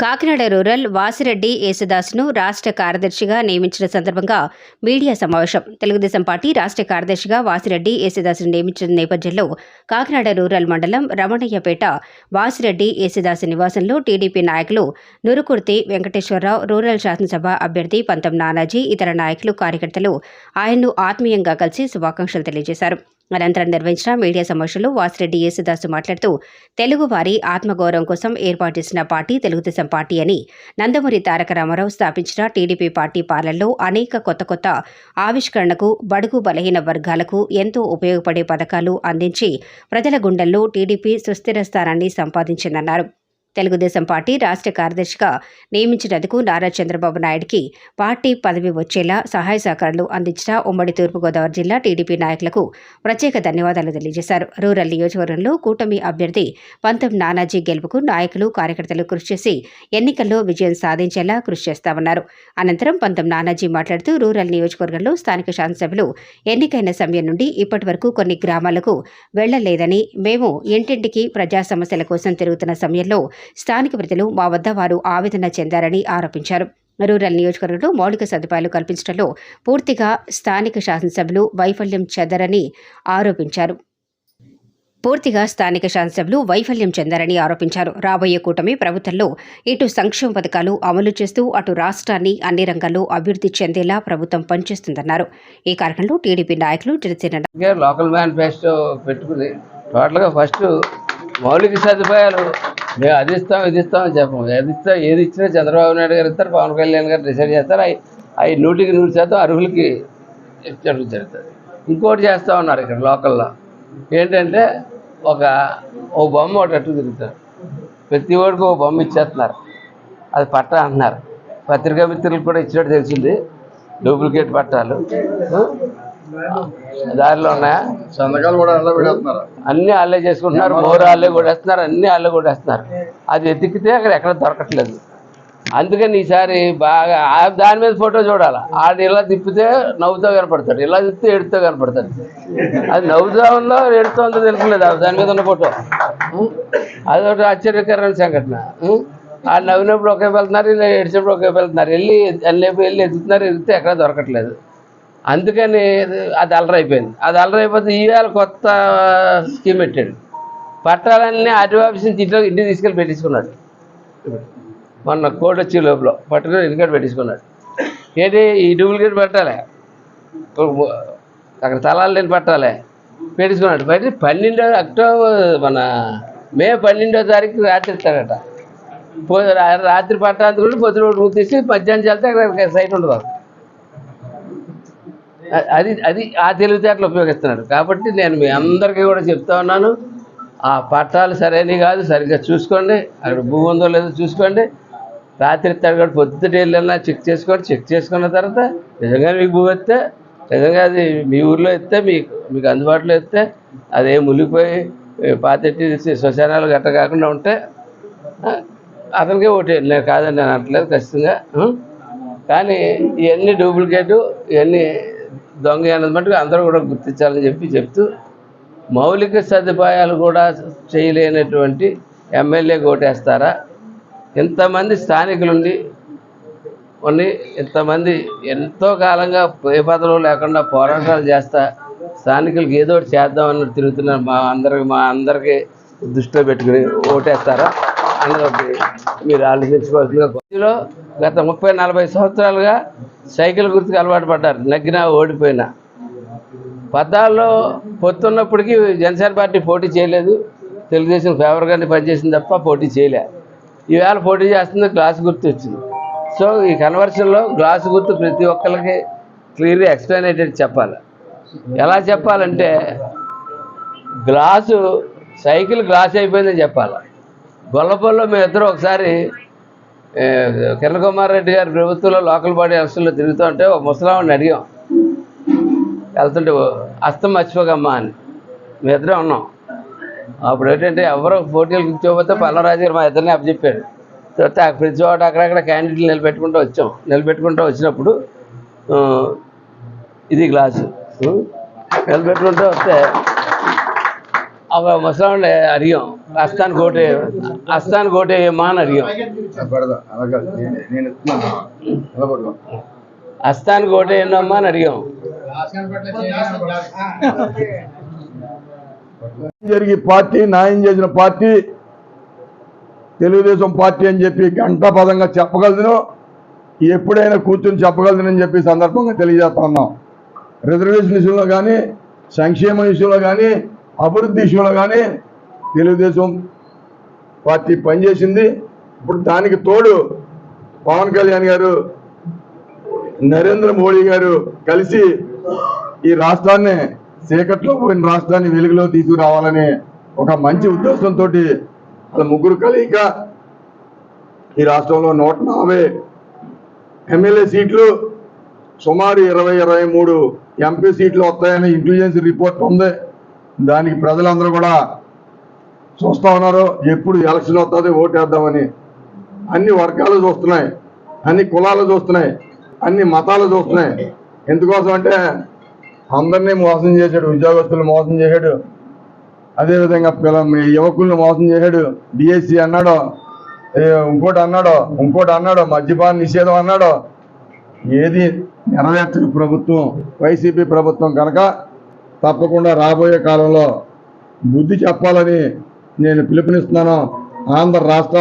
Kakinada rural Vasireddy యేసుదాస్ను రాష్ట్ర కార్యదర్శిగా నియమించిన సందర్భంగా మీడియా సమావేశం. తెలుగుదేశం పార్టీ రాష్ట్ర కార్యదర్శిగా వాసిరెడ్డి యేసుదాస్ను నియమించిన నేపథ్యంలో కాకినాడ రూరల్ మండలం రమణయ్యపేట వాసిరెడ్డి యేసుదాస్ నివాసంలో టీడీపీ నాయకులు నురుకుర్తి వెంకటేశ్వరరావు రూరల్ శాసనసభ అభ్యర్థి పంతం నానాజీ ఇతర నాయకులు కార్యకర్తలు ఆయన్ను ఆత్మీయంగా కలిసి శుభాకాంక్షలు తెలియజేశారు. అనంతరం నిర్వహించిన మీడియా సమావేశంలో వాసిరెడ్డి యేసుదాసు మాట్లాడుతూ తెలుగువారి ఆత్మగౌరవం కోసం ఏర్పాటు చేసిన పార్టీ తెలుగుదేశం పార్టీ అని నందమూరి తారక రామారావు స్థాపించిన టీడీపీ పార్టీ పాలనలో అనేక కొత్త కొత్త ఆవిష్కరణకు బడుగు బలహీన వర్గాలకు ఎంతో ఉపయోగపడే పథకాలు అందించి ప్రజల గుండెల్లో టీడీపీ సుస్థిర స్థానాన్ని సంపాదించిందన్నారు. తెలుగుదేశం పార్టీ రాష్ట్ర కార్యదర్శిగా నియమించినందుకు నారా చంద్రబాబు నాయుడికి పార్టీ పదవి వచ్చేలా సహాయ సహకారాలు అందించిన ఉమ్మడి తూర్పుగోదావరి జిల్లా టీడీపీ నాయకులకు ప్రత్యేక ధన్యవాదాలు తెలియజేశారు. రూరల్ నియోజకవర్గంలో కూటమి అభ్యర్థి పంతం నానాజీ గెలుపుకు నాయకులు కార్యకర్తలు కృషి చేసి ఎన్నికల్లో విజయం సాధించేలా కృషి చేస్తామన్నారు. అనంతరం పంతం నానాజీ మాట్లాడుతూ రూరల్ నియోజకవర్గంలో స్థానిక శాసనసభ్యులు ఎన్నికైన సమయం నుండి ఇప్పటి వరకు కొన్ని గ్రామాలకు వెళ్ళలేదని మేము ఇంటింటికి ప్రజా సమస్యల కోసం తిరుగుతున్న సమయంలో స్థానిక ప్రజలు మా వద్ద వారు ఆవేదన చెందారని ఆరోపించారు. రూరల్ నియోజకవర్గంలో మౌలిక సదుపాయాలు కల్పించడంలో పూర్తిగా స్థానిక శాసనసభలు వైఫల్యం చెందరని ఆరోపించారు. పూర్తిగా స్థానిక శాసనసభలు వైఫల్యం చెందారని ఆరోపించారు. రాబోయే కూటమి ప్రభుత్వంలో ఇటు సంక్షేమ పథకాలు అమలు చేస్తూ అటు రాష్ట్రాన్ని అన్ని రంగాల్లో అభివృద్ధి చెందేలా ప్రభుత్వం పనిచేస్తుందన్నారు. ఈ కార్యక్రమంలో టీడీపీ నాయకులు జనసేన లోకల్ మేనిఫెస్టో పెట్టుకుని టోటల్గా ఫస్ట్ మౌలిక సదుపాయాలు మేము అది ఇస్తాం ఇది ఇస్తాం అని చెప్పము. ఏది ఇస్తా ఏది ఇచ్చినా చంద్రబాబు నాయుడు గారు ఇస్తారు పవన్ కళ్యాణ్ గారు డిసైడ్ చేస్తారు. అవి అవి నూటికి నూరు శాతం అర్హులకి ఇచ్చడం జరుగుతుంది. ఇంకోటి చేస్తూ ఉన్నారు ఇక్కడ లోకల్లో. ఏంటంటే ఒక ఓ బొమ్మ ఒకటి అట్టు తిరుగుతారు. ప్రతి ఓడికి ఓ బొమ్మ ఇచ్చేస్తున్నారు. అది పట్టా అంటున్నారు. పత్రికా మిత్రులకు కూడా ఇచ్చినట్టు తెలిసింది. డూప్లికేట్ పట్టాలు. దారిలో ఉన్నాయా? సంతకాలు కూడా అలా పెడేస్తున్నారు. అన్ని వాళ్ళే చేసుకుంటున్నారు మోరు వాళ్ళే కొడేస్తున్నారు అన్ని వాళ్ళే కొడేస్తున్నారు అది ఎతికితే అక్కడ ఎక్కడ దొరకట్లేదు. అందుకని ఈసారి బాగా ఆ దాని మీద ఫోటో చూడాలి. ఆడు ఇలా తిప్పితే నవ్వుతూ కనపడతాడు ఇలా తిప్పితే ఎడుతూ కనపడతాడు. అది నవ్వుతా ఉందో ఎడుతూ ఉందో తెలియలేదు ఆ దాని మీద ఉన్న ఫోటో? అదొకటి ఆశ్చర్యకరమైన సంఘటన. ఉం? ఆ నవ్వినప్పుడు ఒకే వెళ్తున్నారు ఇలా ఏడ్చినప్పుడు ఒకే వెళ్తున్నారు. వెళ్ళి అల్లేపు వెళ్ళి ఎదుగుతున్నారు ఎదిగితే ఎక్కడ దొరకట్లేదు. అందుకని అది అల్లరైపోయింది అది అల్లరైపోతే ఈవేళ కొత్త స్కీమ్ పెట్టాడు. పట్టాలన్నీ అటు ఆఫీస్ నుంచి ఇంట్లో ఇంటికి తీసుకెళ్ళి పెట్టించుకున్నాడు. మొన్న కోడ్ వచ్చే లోపల పట్టుకుని ఇంటికాడ పెట్టించుకున్నాడు. ఏంటి ఈ డూప్లికేట్ పెట్టాలి? అక్కడ తలాలు లేని పట్టాలి. పెట్టించుకున్నాడు. మరి పన్నెండో అక్టోబర్ మన మే పన్నెండో తారీఖు రాత్రి ఇస్తాడట. పో రాత్రి పట్టాందుకు కూడా పొద్దున ఒకటి తీసి మధ్యాహ్నం చేస్తే అక్కడ సైట్ ఉండదు అది అది ఆ తెలివితేటలు ఉపయోగిస్తున్నాడు. కాబట్టి నేను మీ అందరికీ కూడా చెప్తా ఉన్నాను ఆ పట్టాలు సరైనవి కాదు సరిగ్గా చూసుకోండి అక్కడ భూమి ఉందో లేదో చూసుకోండి. రాత్రి తరగతి పొద్దుట వెళ్ళినా చెక్ చేసుకోండి చెక్ చేసుకున్న తర్వాత నిజంగా మీకు భూమి వస్తే నిజంగా అది మీ ఊర్లో ఎత్తే మీకు మీకు అందుబాటులో ఇస్తే అదే మునిగిపోయి పాతెట్టి శ్మశానాలు గట్ట కాకుండా ఉంటే అతనికే ఓటే నేను కాదని నేను అనట్లేదు ఖచ్చితంగా. కానీ ఇవన్నీ డూప్లికేటు ఇవన్నీ దొంగ అన్నది మటుకు అందరూ కూడా గుర్తించాలని చెప్పి చెప్తూ మౌలిక సదుపాయాలు కూడా చేయలేనటువంటి ఎమ్మెల్యే ఓటేస్తారా ఇంతమంది స్థానికులుండి కొన్ని ఇంతమంది ఎంతో కాలంగా ఏ పదవులు లేకుండా పోరాటాలు చేస్తా స్థానికులకి ఏదో ఒకటి చేద్దాం అన్నట్టు తిరుగుతున్నారు మా అందరికి మా అందరికీ దృష్టిలో పెట్టుకుని ఓటేస్తారా? అన్నది మీరు ఆలోచించుకోవాల్సిందిగా ఇందులో గత ముప్పై నలభై సంవత్సరాలుగా సైకిల్ గుర్తుకు అలవాటు పడ్డారు. నగ్గినా ఓడిపోయినా. పద్నాలుగులో పొత్తున్నప్పటికీ జనసేన పార్టీ పోటీ చేయలేదు. తెలుగుదేశం ఫేవర్గానే పనిచేసింది తప్ప పోటీ చేయలే. ఈవేళ పోటీ చేస్తుంది గ్లాస్ గుర్తు వచ్చింది. సో ఈ కన్వర్షన్లో గ్లాస్ గుర్తు ప్రతి ఒక్కరికి క్లియర్గా ఎక్స్ప్లెయిన్ అయ్యేటట్టు చెప్పాలి. ఎలా చెప్పాలంటే గ్లాసు సైకిల్ గ్లాస్ అయిపోయిందని చెప్పాలి. గొల్లపల్లిలో మేము ఇద్దరు ఒకసారి కిరణ్ కుమార్ రెడ్డి గారి ప్రభుత్వంలో లోకల్ బాడీ ఎలక్షన్లో తిరుగుతూ ఉంటే ఒక ముసలామని అడిగాం. వెళ్తుంటే అస్తం మర్చిపోకమ్మా అని. మేము ఇద్దరే ఉన్నాం. అప్పుడు ఏంటంటే ఎవరో పోటీలు కూర్చోకపోతే పల్లరాజు గారు మా ఇద్దరిని అప్పచెప్పాడు. తర్వాత ఆ ప్రతి చోట అక్కడక్కడ క్యాండిడేట్లు నిలబెట్టుకుంటూ వచ్చాం. నిలబెట్టుకుంటూ వచ్చినప్పుడు ఇది గ్లాసు. నిలబెట్టుకుంటూ వస్తే அவ மசாலே அறியும் அஸ்தான் கோட்டை அஸ்தான் கோட்டையம்மான்னு அறியும் పెడదా అలాగే నేను నేను ఇస్తున్నాను నిలబడుకో அஸ்தான் கோட்டை என்னம்மான்னு அறியும் జరిగి పార్టీ న్యాయం చేసిన పార్టీ తెలుగుదేశం పార్టీ అని చెప్పి గంటాపదంగా చెప్పగలను ఎప్పుడైనా కూర్చొని చెప్పగలనని చెప్పి సందర్భంగా తెలియజేస్తా ఉన్నాం రిజర్వేషన్ విషయంలో కానీ సంక్షేమ విషయంలో కానీ అభివృద్ధి విషయంలో కానీ తెలుగుదేశం పార్టీ పనిచేసింది. ఇప్పుడు దానికి తోడు పవన్ కళ్యాణ్ గారు నరేంద్ర మోడీ గారు కలిసి ఈ రాష్ట్రాన్ని చీకట్లో పోయిన రాష్ట్రాన్ని వెలుగులో తీసుకురావాలని ఒక మంచి ఉద్దేశంతో వాళ్ళ ముగ్గురు కలియిక ఈ రాష్ట్రంలో నూట నలభై ఎమ్మెల్యే సీట్లు సుమారు ఇరవై ఇరవై మూడు ఎంపీ సీట్లు వస్తాయని ఇంటెలిజెన్స్ రిపోర్ట్ ఉంది. దానికి ప్రజలందరూ కూడా చూస్తా ఉన్నారు. ఎప్పుడు ఎలక్షన్ వస్తుంది ఓటేద్దామని. అన్ని వర్గాలు చూస్తున్నాయి. అన్ని కులాలు చూస్తున్నాయి. అన్ని మతాలు చూస్తున్నాయి. ఎందుకోసం అంటే అందరినీ మోసం చేశాడు ఉద్యోగస్తులు మోసం చేశాడు. అదేవిధంగా పిల్ల యువకులను మోసం చేశాడు. డిఎస్సి అన్నాడు ఇంకోటి అన్నాడు ఇంకోటి అన్నాడు మద్యపాన నిషేధం అన్నాడు. ఏది నెరవేర్చని ప్రభుత్వం వైసీపీ ప్రభుత్వం కనుక తప్పకుండా రాబోయే కాలంలో బుద్ధి చెప్పాలని నేను పిలుపునిస్తున్నాను. ఆంధ్ర రాష్ట్ర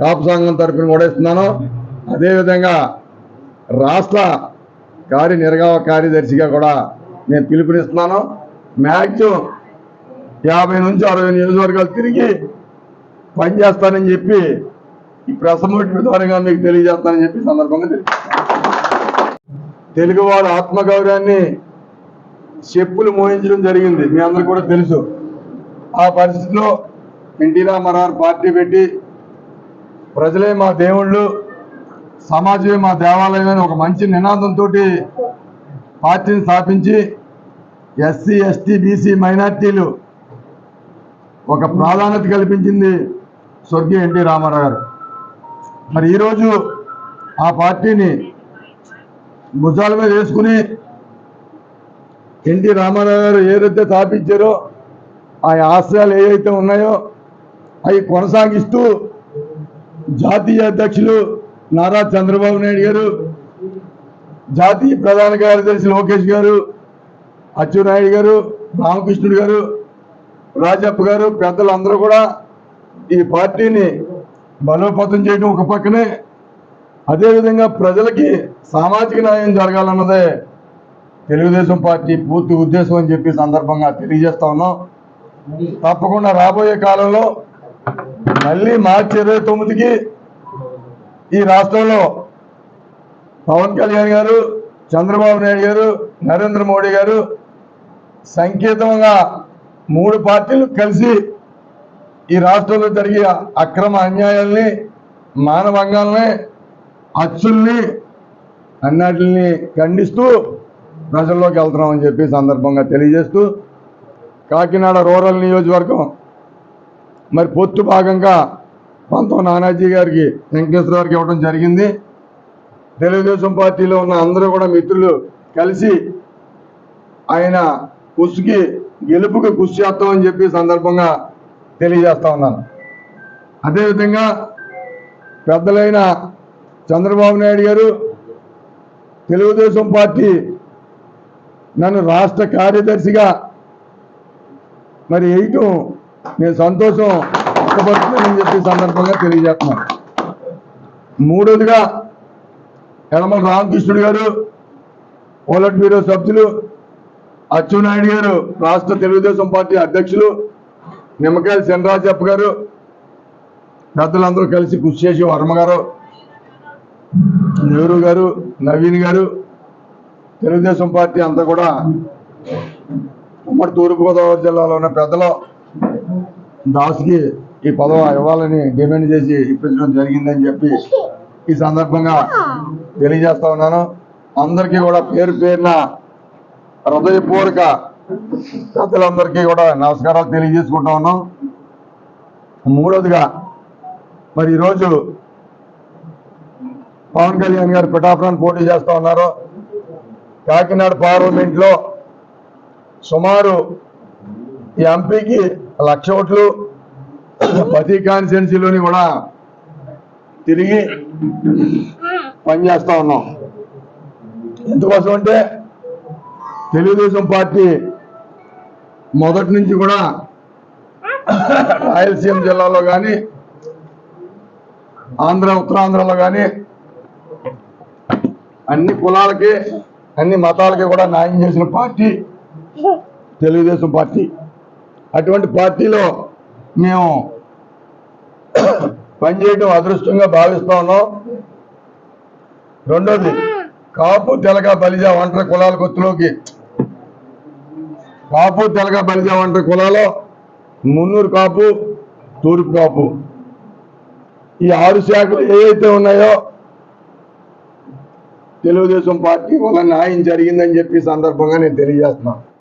కాపు సంఘం తరఫున కూడా ఇస్తున్నాను. అదేవిధంగా రాష్ట్ర కార్యనిర్వాహక కార్యదర్శిగా కూడా నేను పిలుపునిస్తున్నాను. మ్యాక్సిమం యాభై నుంచి అరవై నియోజకవర్గాలు తిరిగి పనిచేస్తానని చెప్పి ఈ ప్రెస్ మీట్ ద్వారాగా మీకు తెలియజేస్తానని చెప్పి సందర్భంగా తెలియ తెలుగు వాళ్ళ ఆత్మగౌరవాన్ని చెప్పులు మోయించడం జరిగింది. మీ అందరికి కూడా తెలుసు. ఆ పరిస్థితిలో ఎన్టీ రామారావు పార్టీ పెట్టి ప్రజలే మా దేవుళ్ళు సమాజమే మా దేవాలయం అని ఒక మంచి నినాదంతో పార్టీని స్థాపించి ఎస్సీ ఎస్టీ బీసీ మైనార్టీలు ఒక ప్రాధాన్యత కల్పించింది స్వర్గీయ ఎన్టీ రామారావు గారు. మరి ఈరోజు ఆ పార్టీని భుజాల మీద వేసుకుని ఎన్టీ రామారావు గారు ఏదైతే స్థాపించారో ఆ ఆశయాలు ఏవైతే ఉన్నాయో అవి కొనసాగిస్తూ జాతీయ అధ్యక్షులు నారా చంద్రబాబు నాయుడు గారు జాతీయ ప్రధాన కార్యదర్శి లోకేష్ గారు అచ్చునాయుడు గారు రామకృష్ణుడు గారు రాజప్ప గారు పెద్దలందరూ కూడా ఈ పార్టీని బలోపేతం చేయడం ఒక పక్కనే అదేవిధంగా ప్రజలకి సామాజిక న్యాయం జరగాలన్నదే తెలుగుదేశం పార్టీ పూర్తి ఉద్దేశం అని చెప్పి సందర్భంగా తెలియజేస్తా ఉన్నాం. తప్పకుండా రాబోయే కాలంలో మళ్ళీ మార్చి ఇరవై తొమ్మిదికి ఈ రాష్ట్రంలో పవన్ కళ్యాణ్ గారు చంద్రబాబు నాయుడు గారు నరేంద్ర మోడీ గారు సంకేతంగా మూడు పార్టీలు కలిసి ఈ రాష్ట్రంలో జరిగే అక్రమ అన్యాయాల్ని మానవంగాల్ని అచ్చుల్ని అన్నిటిని ఖండిస్తూ ప్రజల్లోకి వెళ్తున్నామని చెప్పి సందర్భంగా తెలియజేస్తూ కాకినాడ రూరల్ నియోజకవర్గం మరి పొత్తు భాగంగా పంతం నానాజీ గారికి వెంకటేశ్వర గారికి ఇవ్వడం జరిగింది. తెలుగుదేశం పార్టీలో ఉన్న అందరూ కూడా మిత్రులు కలిసి ఆయన కుసుకి గెలుపుకి కృషి చేస్తామని చెప్పి సందర్భంగా తెలియజేస్తా ఉన్నాను. అదేవిధంగా పెద్దలైన చంద్రబాబు నాయుడు గారు తెలుగుదేశం పార్టీ నన్ను రాష్ట్ర కార్యదర్శిగా మరి వేయటం నేను సంతోషం వ్యక్తపరుస్తున్నానని చెప్పి సందర్భంగా తెలియజేస్తున్నాను. మూడోదిగా యనమల రామకృష్ణుడు గారు పోలట్ బ్యూరో సభ్యులు అచ్చెన్నాయుడు గారు రాష్ట్ర తెలుగుదేశం పార్టీ అధ్యక్షులు నిమ్మకాయల చంద్రరాజప్ప గారు పెద్దలందరూ కలిసి కృషి చేసి వర్మ గారు నెహ్రూ గారు నవీన్ గారు తెలుగుదేశం పార్టీ అంతా కూడా ఉమ్మడి తూర్పుగోదావరి జిల్లాలో ఉన్న పెద్దలు దాస్కి ఈ పదవ ఇవ్వాలని డిమాండ్ చేసి ఇప్పించడం జరిగిందని చెప్పి ఈ సందర్భంగా తెలియజేస్తా ఉన్నాను. అందరికీ కూడా పేరు పేరున హృదయపూర్వక పెద్దలందరికీ కూడా నమస్కారాలు తెలియజేసుకుంటా ఉన్నాం. మూడోదిగా మరి ఈరోజు పవన్ కళ్యాణ్ గారు పిఠాపురాన్ని పోటీ చేస్తూ ఉన్నారు. కాకినాడ పార్లమెంట్లో సుమారు ఈ ఎంపీకి లక్ష ఓట్లు ప్రతి కాన్స్టిట్యున్సీలోని కూడా తిరిగి పనిచేస్తా ఉన్నాం. ఎందుకోసం అంటే తెలుగుదేశం పార్టీ మొదటి నుంచి కూడా రాయలసీమ జిల్లాలో కానీ ఆంధ్ర ఉత్తరాంధ్రలో కానీ అన్ని కులాలకి అన్ని మతాలకి కూడా న్యాయం చేసిన పార్టీ. తెలుగుదేశం పార్టీ. అటువంటి పార్టీలో మేము పనిచేయడం అదృష్టంగా భావిస్తా ఉన్నాం. రెండోది కాపు తెలగ బలిజ ఒంటరి కులాల కొత్తలోకి కాపు తెలగ బలిజ ఒంటరి కులాలో మున్నూరు కాపు తూర్పు కాపు. ఈ ఆరు శాఖలు ఏవైతే ఉన్నాయో తెలుగుదేశం పార్టీ వల్ల న్యాయం జరిగిందని చెప్పి సందర్భంగా నేను తెలియజేస్తున్నాను.